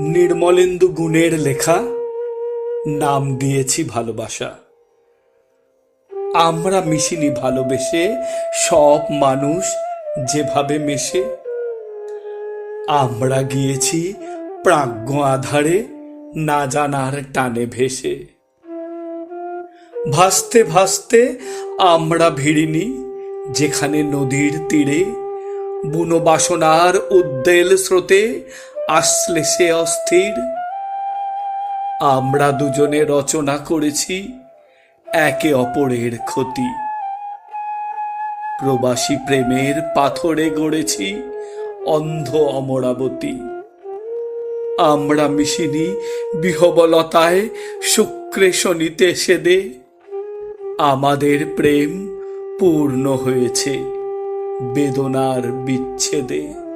নির্মলেন্দু গুণের লেখা, নাম দিয়েছি ভালোবাসা। আমরা মিশিনি ভালোবেসে, সব মানুষ যেভাবে মেশে। আমরা গিয়েছি প্রাজ্ঞ আধারে, না জানার টানে ভেসে। ভাসতে ভাসতে আমরা ভিড়িনি, যেখানে নদীর তীরে, বুনো বাসনার উদ্দেল স্রোতে আসলে সে অস্থির। আমরা দুজনে রচনা করেছি একে অপরের ক্ষতি। প্রবাসী প্রেমের পাথরে গড়েছি অন্ধ অমরাবতী। আমরা মিশিনি বিহবলতায় শুক্রে শনিতে সেদে। আমাদের প্রেম পূর্ণ হয়েছে বেদনার বিচ্ছেদে।